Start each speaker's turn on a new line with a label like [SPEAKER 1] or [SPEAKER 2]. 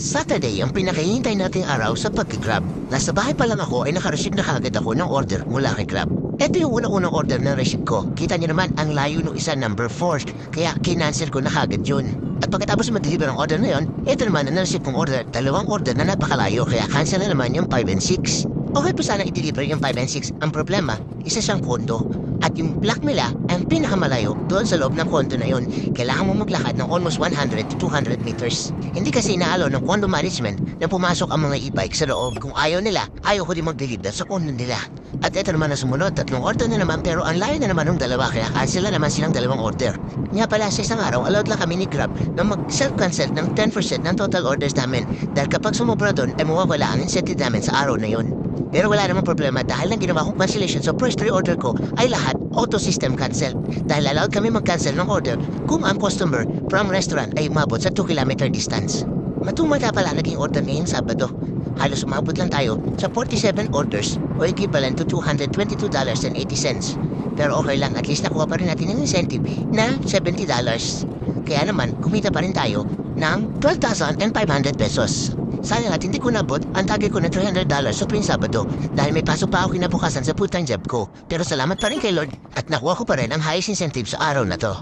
[SPEAKER 1] Saturday ang pinakahihintay nating araw sa pag-grab. Nasa bahay pa lang ako ay nakareceive na kagad ako ng order mula kay Grab. Ito yung unang-unang order na receive ko. Kita niyo naman ang layo ng isa number 4. Kaya kinancel ko na kagad yun. At pagkatapos ma-deliver ang order na yun, ito naman ang na-receive kong order. Dalawang order na napakalayo kaya cancel na naman yung 5 and 6. Okay po sana i-deliver yung 5 and 6. Ang problema, isa siyang kondo. At yung block nila ang pinakamalayo doon sa loob ng kondo na yun. Kailangan mo maglakad ng almost 100 to 200 meters. Hindi kasi inaalo ng condo management na pumasok ang mga e-bike sa loob. Kung ayaw nila, ayaw ko din mag-deliver sa kondo nila. At ito naman ang sumunod, tatlong order na naman pero ang layo na naman ng dalawa kaya cancel na naman silang dalawang order. Nga pala sa isang araw, allowed lang kami ni Grab na mag-self-cancel ng 10% ng total orders namin dahil kapag sumobra doon ay mawawala ang incentive namin sa araw na yun. Pero wala namang problema dahil ang ginawa kong cancellation sa first three order ko ay lahat auto system cancel. Dahil allowed kami mag-cancel ng order kung ang customer from restaurant ay umabot sa 2 kilometer distance. Matumata pala naging order ngayong Sabado. Halos umabot lang tayo sa 47 orders o equivalent to $222.80. Pero okay lang, at least nakuha pa rin natin ng incentive na $70. Kaya naman, kumita pa rin tayo ng 12,500 pesos. Sayang at hindi ko nabot ang target ko na $300 sa tuwing Sabado dahil may pasok pa ako kinabukasan sa full-time job ko. Pero salamat pa rin kay Lord at nakuha ko pa rin ang highest incentive sa araw na to.